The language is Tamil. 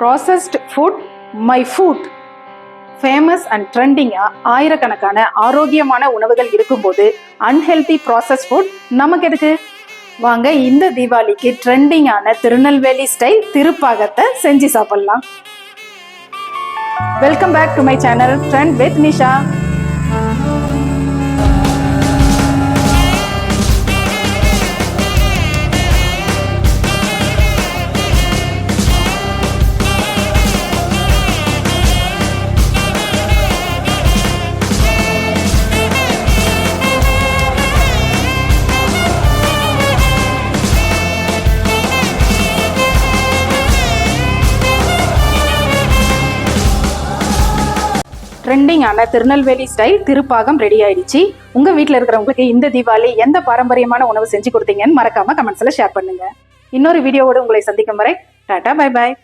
Processed food my food famous and ட்ரெண்டிங்காக ஆயிரக்கணக்கான ஆரோக்கியமான உணவுகள் இருக்கும்போது அன்ஹெல்தி ப்ராசஸ் ஃபுட் நமக்கு எதுக்கு? வாங்க இந்த தீபாவளிக்கு ட்ரெண்டிங்கான திருநெல்வேலி ஸ்டைல் திருப்பாகத்தை செஞ்சு சாப்பிடலாம். Welcome back to my channel trend with Nisha ட்ரெண்டிங்கான திருநெல்வேலி ஸ்டைல் திருப்பாகம் ரெடி ஆயிடுச்சு. உங்க வீட்ல இருக்கிறவங்களுக்கு இந்த தீபாவளி எந்த பாரம்பரியமான உணவு செஞ்சு கொடுத்தீங்கன்னு மறக்காம கமெண்ட்ஸ்ல ஷேர் பண்ணுங்க. இன்னொரு வீடியோவோட உங்களை சந்திக்கும் வரை டாடா பை பாய்